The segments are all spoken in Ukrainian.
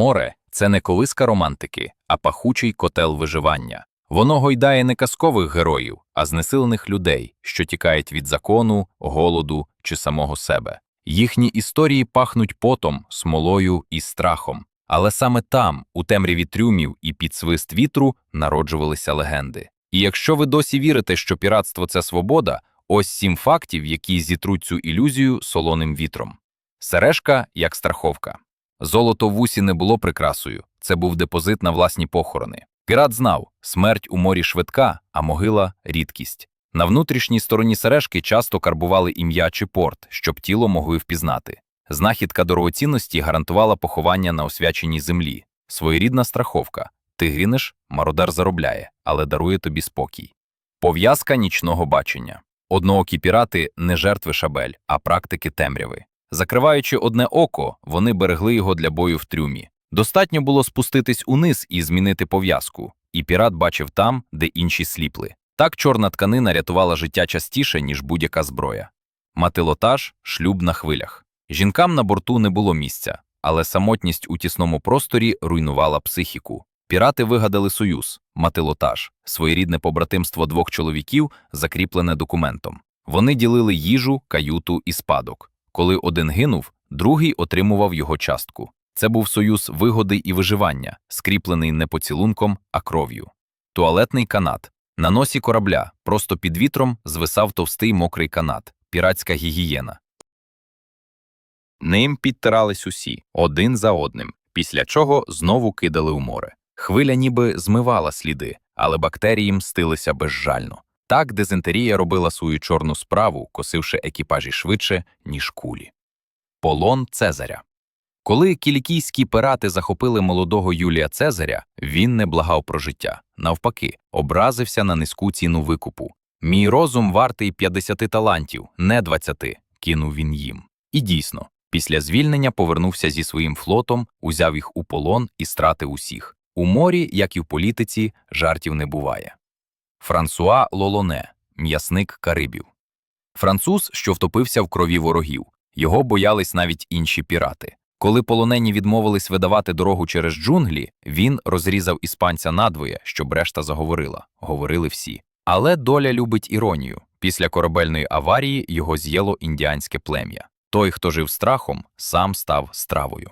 Море це не колиска романтики, а пахучий котел виживання. Воно гойдає не казкових героїв, а знесилених людей, що тікають від закону, голоду чи самого себе. Їхні історії пахнуть потом, смолою і страхом. Але саме там, у темряві трюмів і під свист вітру, народжувалися легенди. І якщо ви досі вірите, що піратство це свобода, ось сім фактів, які зітруть цю ілюзію солоним вітром. Сережка як страховка. Золото в усі не було прикрасою, це був депозит на власні похорони. Пірат знав, смерть у морі швидка, а могила рідкість. На внутрішній стороні сережки часто карбували ім'я чи порт, щоб тіло могли впізнати. Знахідка дорогоцінності гарантувала поховання на освяченій землі. Своєрідна страховка. Ти грінеш, мародер заробляє, але дарує тобі спокій. Пов'язка нічного бачення. Одноокі пірати не жертви шабель, а практики темряви. Закриваючи одне око, вони берегли його для бою в трюмі. Достатньо було спуститись униз і змінити пов'язку, і пірат бачив там, де інші сліпли. Так чорна тканина рятувала життя частіше, ніж будь-яка зброя. Матилотаж, шлюб на хвилях. Жінкам на борту не було місця, але самотність у тісному просторі руйнувала психіку. Пірати вигадали союз, матилотаж, своєрідне побратимство двох чоловіків, закріплене документом. Вони ділили їжу, каюту і спадок. Коли один гинув, другий отримував його частку. Це був союз вигоди і виживання, скріплений не поцілунком, а кров'ю. Туалетний канат. На носі корабля, просто під вітром, звисав товстий мокрий канат, піратська гігієна. Ним підтирались усі, один за одним, після чого знову кидали у море. Хвиля ніби змивала сліди, але бактерії мстилися безжально. Так дизентерія робила свою чорну справу, косивши екіпажі швидше, ніж кулі. Полон Цезаря Коли кілікійські пирати захопили молодого Юлія Цезаря, він не благав про життя. Навпаки, образився на низьку ціну викупу. Мій розум вартий 50 талантів, не 20, кинув він їм. І дійсно, після звільнення повернувся зі своїм флотом, узяв їх у полон і стратив усіх. У морі, як і в політиці, жартів не буває. Франсуа Лолоне, м'ясник Карибів. Француз, що втопився в крові ворогів. Його боялись навіть інші пірати. Коли полонені відмовились видавати дорогу через джунглі, він розрізав іспанця надвоє, щоб решта заговорила. Говорили всі. Але доля любить іронію. Після корабельної аварії його з'їло індіанське плем'я. Той, хто жив страхом, сам став стравою.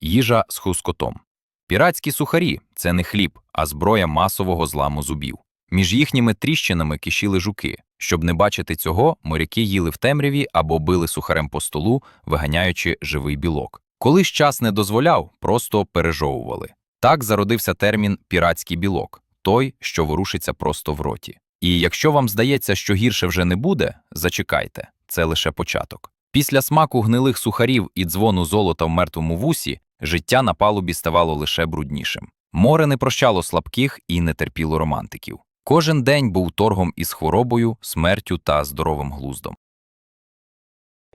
Їжа з хускотом. Піратські сухарі це не хліб, а зброя масового зламу зубів. Між їхніми тріщинами кишіли жуки. Щоб не бачити цього, моряки їли в темряві або били сухарем по столу, виганяючи живий білок. Коли ж час не дозволяв, просто пережовували. Так зародився термін піратський білок той, що ворушиться просто в роті. І якщо вам здається, що гірше вже не буде, зачекайте, це лише початок. Після смаку гнилих сухарів і дзвону золота в мертвому вусі життя на палубі ставало лише бруднішим. Море не прощало слабких і не терпіло романтиків. Кожен день був торгом із хворобою, смертю та здоровим глуздом.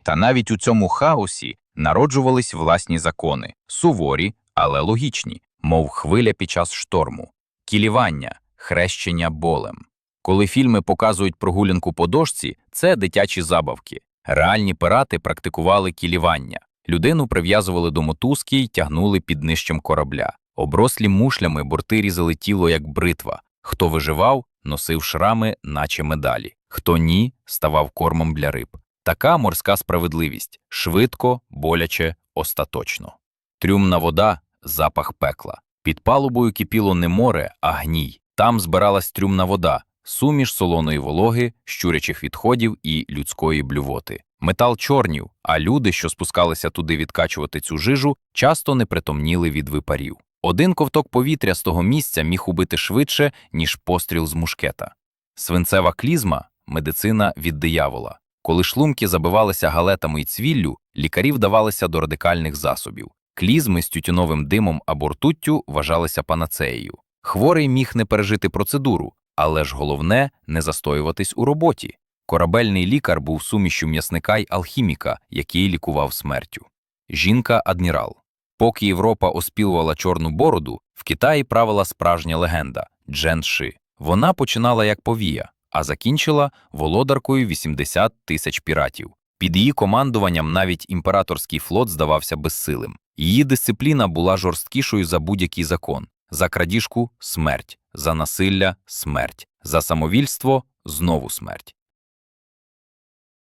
Та навіть у цьому хаосі народжувались власні закони, суворі, але логічні, мов хвиля під час шторму, кілівання, хрещення болем. Коли фільми показують прогулянку по дошці, це дитячі забавки. Реальні пирати практикували кілівання. Людину прив'язували до мотузки й тягнули під нижчем корабля. Оброслі мушлями борти різали тіло як бритва. Хто виживав, носив шрами, наче медалі. Хто ні, ставав кормом для риб. Така морська справедливість швидко, боляче, остаточно. Трюмна вода запах пекла. Під палубою кипіло не море, а гній. Там збиралась трюмна вода, суміш солоної вологи, щурячих відходів і людської блювоти. Метал чорнів, а люди, що спускалися туди відкачувати цю жижу, часто не притомніли від випарів. Один ковток повітря з того місця міг убити швидше, ніж постріл з мушкета. Свинцева клізма медицина від диявола. Коли шлумки забивалися галетами і цвіллю, лікарі вдавалися до радикальних засобів. Клізми з тютюновим димом або ртуттю вважалися панацеєю. Хворий міг не пережити процедуру, але ж головне не застоюватись у роботі. Корабельний лікар був сумішю м'ясника й алхіміка, який лікував смертю. Жінка адмірал. Поки Європа оспілувала чорну бороду, в Китаї правила справжня легенда Джен Ши. Вона починала як повія, а закінчила володаркою 80 тисяч піратів. Під її командуванням навіть імператорський флот здавався безсилим. Її дисципліна була жорсткішою за будь-який закон. За крадіжку смерть, за насилля смерть, за самовільство знову смерть.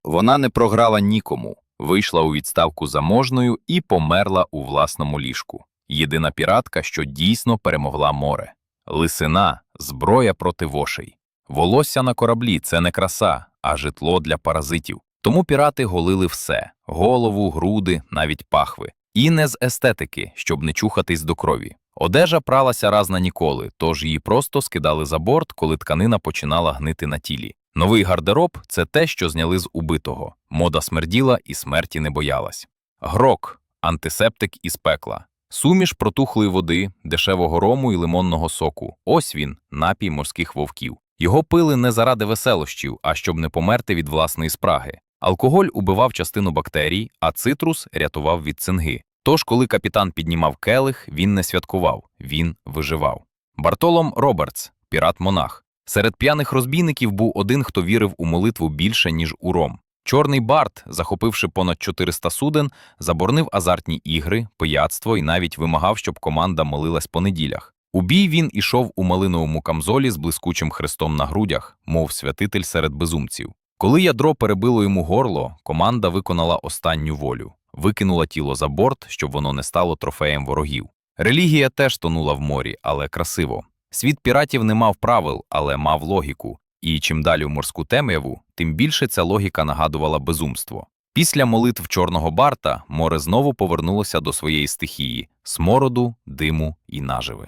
Вона не програла нікому, вийшла у відставку заможною і померла у власному ліжку. Єдина піратка, що дійсно перемогла море. Лисина зброя проти вошей. Волосся на кораблі це не краса, а житло для паразитів. Тому пірати голили все голову, груди, навіть пахви. І не з естетики, щоб не чухатись до крові. Одежа пралася раз на ніколи, тож її просто скидали за борт, коли тканина починала гнити на тілі. Новий гардероб це те, що зняли з убитого. Мода смерділа і смерті не боялась. Грок антисептик із пекла. Суміш протухлої води, дешевого рому і лимонного соку. Ось він, напій морських вовків. Його пили не заради веселощів, а щоб не померти від власної спраги. Алкоголь убивав частину бактерій, а цитрус рятував від цинги. Тож, коли капітан піднімав келих, він не святкував, він виживав. Бартолом Робертс, пірат-монах. Серед п'яних розбійників був один, хто вірив у молитву більше, ніж у ром. Чорний Барт, захопивши понад 400 суден, заборонив азартні ігри, пияцтво і навіть вимагав, щоб команда молилась по неділях. У бій він ішов у малиновому камзолі з блискучим хрестом на грудях, мов святитель серед безумців. Коли ядро перебило йому горло, команда виконала останню волю, викинула тіло за борт, щоб воно не стало трофеєм ворогів. Релігія теж тонула в морі, але красиво. Світ піратів не мав правил, але мав логіку. І чим далі в морську темряву, тим більше ця логіка нагадувала безумство. Після молитв Чорного Барта море знову повернулося до своєї стихії смороду, диму і наживи.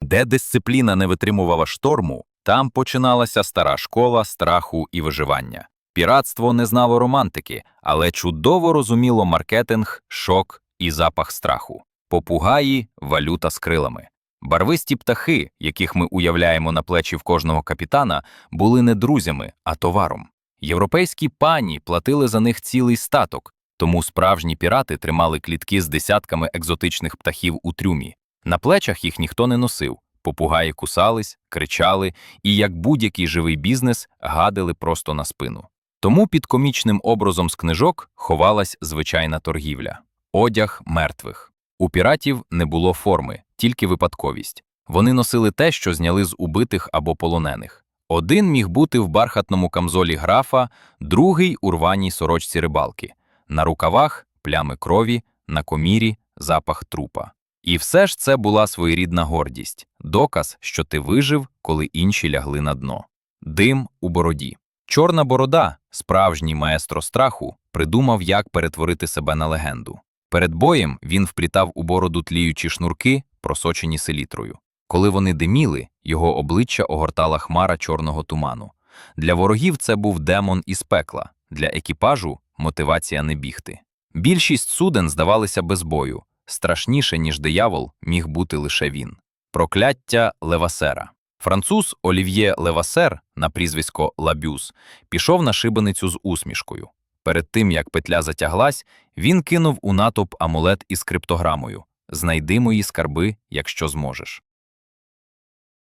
Де дисципліна не витримувала шторму, там починалася стара школа страху і виживання. Піратство не знало романтики, але чудово розуміло маркетинг, шок і запах страху. Попугаї валюта з крилами. Барвисті птахи, яких ми уявляємо на плечі в кожного капітана, були не друзями, а товаром. Європейські пані платили за них цілий статок, тому справжні пірати тримали клітки з десятками екзотичних птахів у трюмі. На плечах їх ніхто не носив. Попугаї кусались, кричали і, як будь-який живий бізнес, гадили просто на спину. Тому під комічним образом з книжок ховалась звичайна торгівля одяг мертвих. У піратів не було форми, тільки випадковість. Вони носили те, що зняли з убитих або полонених. Один міг бути в бархатному камзолі графа, другий у рваній сорочці рибалки, на рукавах плями крові, на комірі запах трупа. І все ж це була своєрідна гордість, доказ, що ти вижив, коли інші лягли на дно. Дим у бороді. Чорна борода, справжній маестро страху, придумав, як перетворити себе на легенду. Перед боєм він вплітав у бороду тліючі шнурки, просочені селітрою. Коли вони диміли, його обличчя огортала хмара чорного туману. Для ворогів це був демон із пекла, для екіпажу мотивація не бігти. Більшість суден здавалися без бою. Страшніше, ніж диявол, міг бути лише він. Прокляття Левасера. Француз Олів'є Левасер, на прізвисько Лабюз, пішов на шибеницю з усмішкою. Перед тим, як петля затяглась, він кинув у натовп амулет із криптограмою Знайди мої скарби, якщо зможеш.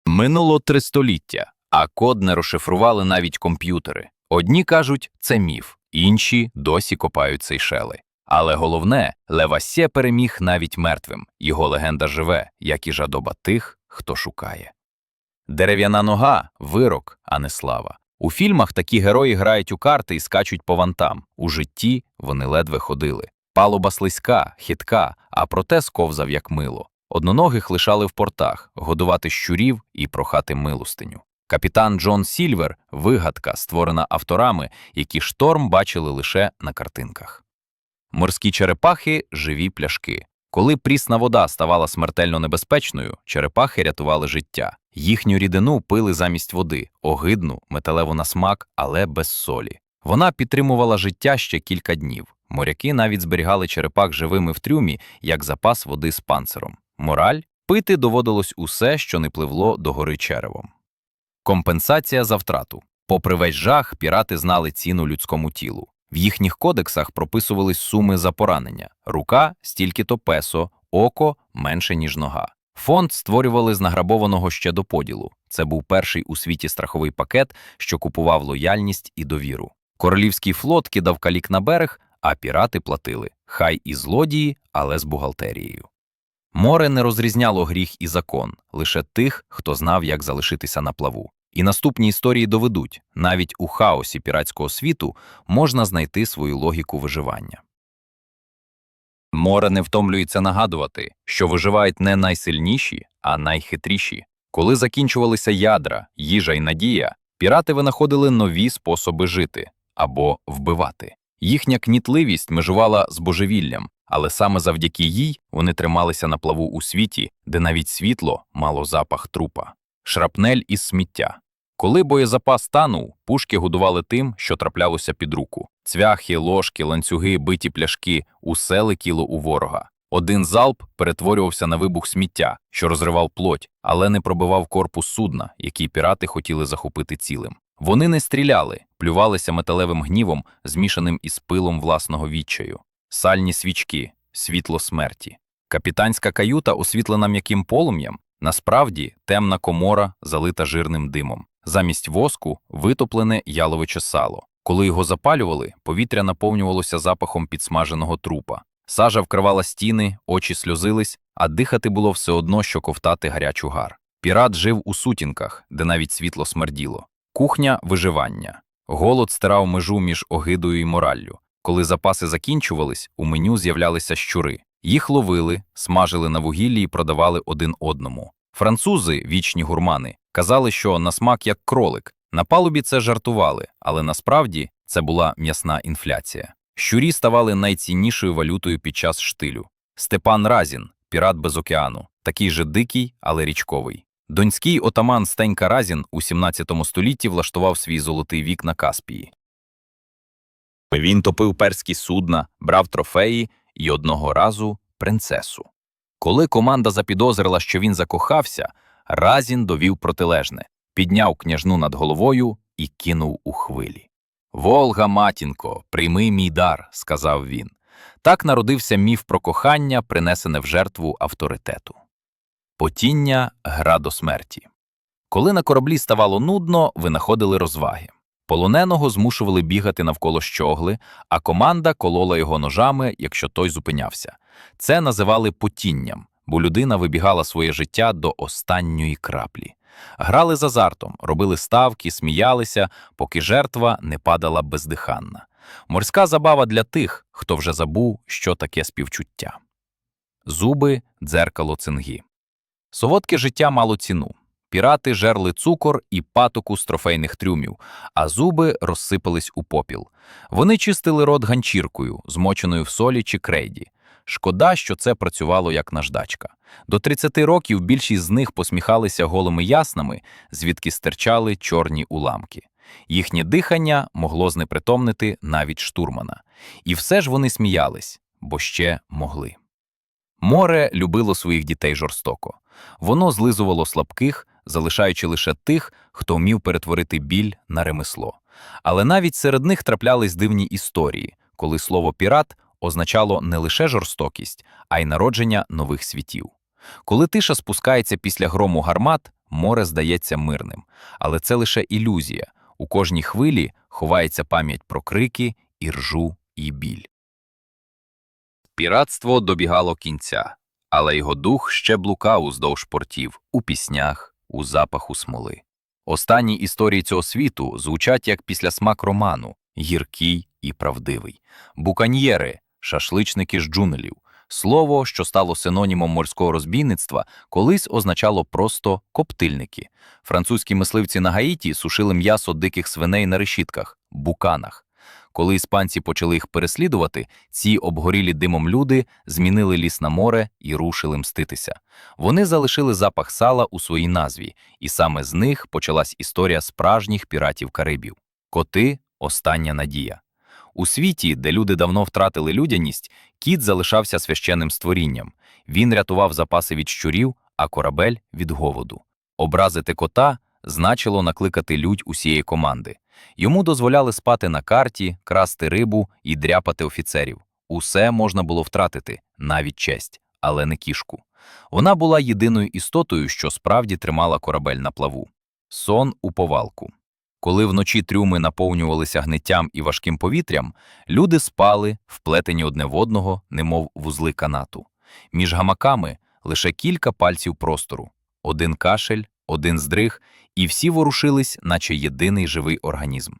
Минуло три століття, а код не розшифрували навіть комп'ютери. Одні кажуть, це міф, інші досі копають сейшели. Але головне, Левасє переміг навіть мертвим. Його легенда живе, як і жадоба тих, хто шукає. Дерев'яна нога вирок, а не слава. У фільмах такі герої грають у карти і скачуть по вантам. У житті вони ледве ходили. Палуба слизька, хитка, а проте сковзав як мило. Одноногих лишали в портах, годувати щурів і прохати милостиню. Капітан Джон Сільвер вигадка, створена авторами, які шторм бачили лише на картинках. Морські черепахи живі пляшки. Коли прісна вода ставала смертельно небезпечною, черепахи рятували життя. Їхню рідину пили замість води, огидну, металеву на смак, але без солі. Вона підтримувала життя ще кілька днів. Моряки навіть зберігали черепах живими в трюмі, як запас води з панциром. Мораль пити доводилось усе, що не пливло до гори черевом. Компенсація за втрату. Попри весь жах, пірати знали ціну людському тілу. В їхніх кодексах прописувались суми за поранення: рука стільки-то песо, око менше, ніж нога. Фонд створювали з награбованого ще до поділу. Це був перший у світі страховий пакет, що купував лояльність і довіру. Королівський флот кидав калік на берег, а пірати платили. Хай і злодії, але з бухгалтерією. Море не розрізняло гріх і закон, лише тих, хто знав, як залишитися на плаву. І наступні історії доведуть, навіть у хаосі піратського світу можна знайти свою логіку виживання. Море не втомлюється нагадувати, що виживають не найсильніші, а найхитріші. Коли закінчувалися ядра, їжа і надія, пірати винаходили нові способи жити або вбивати. Їхня кнітливість межувала з божевіллям, але саме завдяки їй вони трималися на плаву у світі, де навіть світло мало запах трупа, шрапнель із сміття. Коли боєзапас танув, пушки годували тим, що траплялося під руку. Цвяхи, ложки, ланцюги, биті пляшки усе летіло у ворога. Один залп перетворювався на вибух сміття, що розривав плоть, але не пробивав корпус судна, який пірати хотіли захопити цілим. Вони не стріляли, плювалися металевим гнівом, змішаним із пилом власного відчаю. Сальні свічки, світло смерті. Капітанська каюта, освітлена м'яким полум'ям, насправді темна комора, залита жирним димом. Замість воску витоплене яловиче сало. Коли його запалювали, повітря наповнювалося запахом підсмаженого трупа. Сажа вкривала стіни, очі сльозились, а дихати було все одно, що ковтати гарячу гар. Пірат жив у сутінках, де навіть світло смерділо. Кухня виживання. Голод стирав межу між огидою і мораллю. Коли запаси закінчувались, у меню з'являлися щури. Їх ловили, смажили на вугіллі і продавали один одному. Французи, вічні гурмани, казали, що на смак як кролик. На палубі це жартували, але насправді це була м'ясна інфляція. Щурі ставали найціннішою валютою під час штилю. Степан Разін, пірат без океану, такий же дикий, але річковий. Донський отаман Стенька Разін у 17 столітті влаштував свій золотий вік на Каспії. Він топив перські судна, брав трофеї і одного разу принцесу. Коли команда запідозрила, що він закохався, Разін довів протилежне, підняв княжну над головою і кинув у хвилі. Волга, матінко, прийми мій дар, сказав він. Так народився міф про кохання, принесене в жертву авторитету. Потіння гра до смерті. Коли на кораблі ставало нудно, винаходили розваги. Полоненого змушували бігати навколо щогли, а команда колола його ножами, якщо той зупинявся. Це називали потінням, бо людина вибігала своє життя до останньої краплі. Грали з азартом, робили ставки, сміялися, поки жертва не падала бездиханна. Морська забава для тих, хто вже забув, що таке співчуття. Зуби дзеркало цинги. Солодке життя мало ціну. Пірати жерли цукор і патоку з трофейних трюмів, а зуби розсипались у попіл. Вони чистили рот ганчіркою, змоченою в солі чи крейді. Шкода, що це працювало як наждачка. До 30 років більшість з них посміхалися голими яснами, звідки стирчали чорні уламки. Їхнє дихання могло знепритомнити навіть штурмана. І все ж вони сміялись, бо ще могли. Море любило своїх дітей жорстоко. Воно злизувало слабких, залишаючи лише тих, хто вмів перетворити біль на ремесло. Але навіть серед них траплялись дивні історії, коли слово пірат означало не лише жорстокість, а й народження нових світів. Коли тиша спускається після грому гармат, море здається мирним, але це лише ілюзія. У кожній хвилі ховається пам'ять про крики, іржу і біль. Піратство добігало кінця, але його дух ще блукав уздовж портів, у піснях, у запаху смоли. Останні історії цього світу звучать як післясмак роману, гіркий і правдивий. Буканьєри, шашличники з джунелів. Слово, що стало синонімом морського розбійництва, колись означало просто коптильники. Французькі мисливці на Гаїті сушили м'ясо диких свиней на решітках, буканах. Коли іспанці почали їх переслідувати, ці обгорілі димом люди змінили ліс на море і рушили мститися. Вони залишили запах сала у своїй назві, і саме з них почалась історія справжніх піратів Карибів. Коти остання надія. У світі, де люди давно втратили людяність, кіт залишався священним створінням. Він рятував запаси від щурів, а корабель від голоду. Образити кота значило накликати людь усієї команди. Йому дозволяли спати на карті, красти рибу і дряпати офіцерів. Усе можна було втратити, навіть честь, але не кішку. Вона була єдиною істотою, що справді тримала корабель на плаву. Сон у повалку. Коли вночі трюми наповнювалися гниттям і важким повітрям, люди спали, вплетені одне в одного, немов вузли канату. Між гамаками лише кілька пальців простору, один кашель, один здриг, і всі ворушились, наче єдиний живий організм.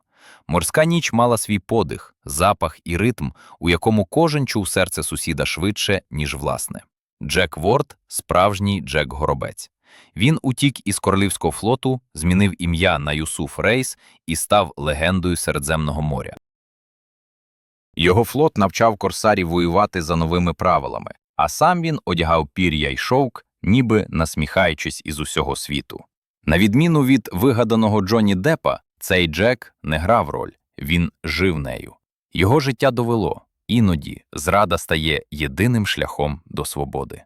Морська ніч мала свій подих, запах і ритм, у якому кожен чув серце сусіда швидше, ніж власне. Джек Ворд – справжній Джек Горобець. Він утік із королівського флоту, змінив ім'я на Юсуф Рейс і став легендою Середземного моря. Його флот навчав корсарів воювати за новими правилами, а сам він одягав пір'я й шовк, ніби насміхаючись із усього світу. На відміну від вигаданого Джонні Деппа, цей Джек не грав роль, він жив нею. Його життя довело, іноді зрада стає єдиним шляхом до свободи.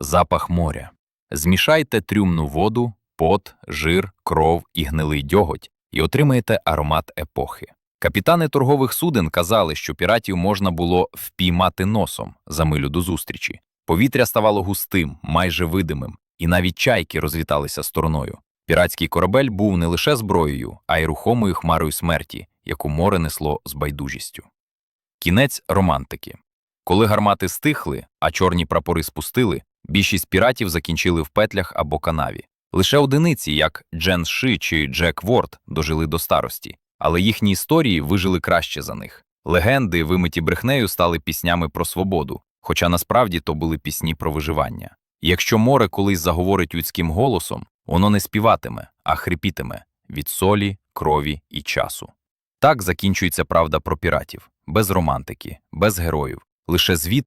Запах моря. Змішайте трюмну воду, пот, жир, кров і гнилий дьоготь і отримаєте аромат епохи. Капітани торгових суден казали, що піратів можна було впіймати носом за милю до зустрічі. Повітря ставало густим, майже видимим, і навіть чайки розліталися стороною. Піратський корабель був не лише зброєю, а й рухомою хмарою смерті, яку море несло з байдужістю. Кінець романтики. Коли гармати стихли, а чорні прапори спустили, більшість піратів закінчили в петлях або канаві. Лише одиниці, як Джен Ши чи Джек Ворд, дожили до старості, але їхні історії вижили краще за них. Легенди, вимиті брехнею, стали піснями про свободу, хоча насправді то були пісні про виживання. Якщо море колись заговорить людським голосом, воно не співатиме, а хрипітиме від солі, крові і часу. Так закінчується правда про піратів без романтики, без героїв, лише звіт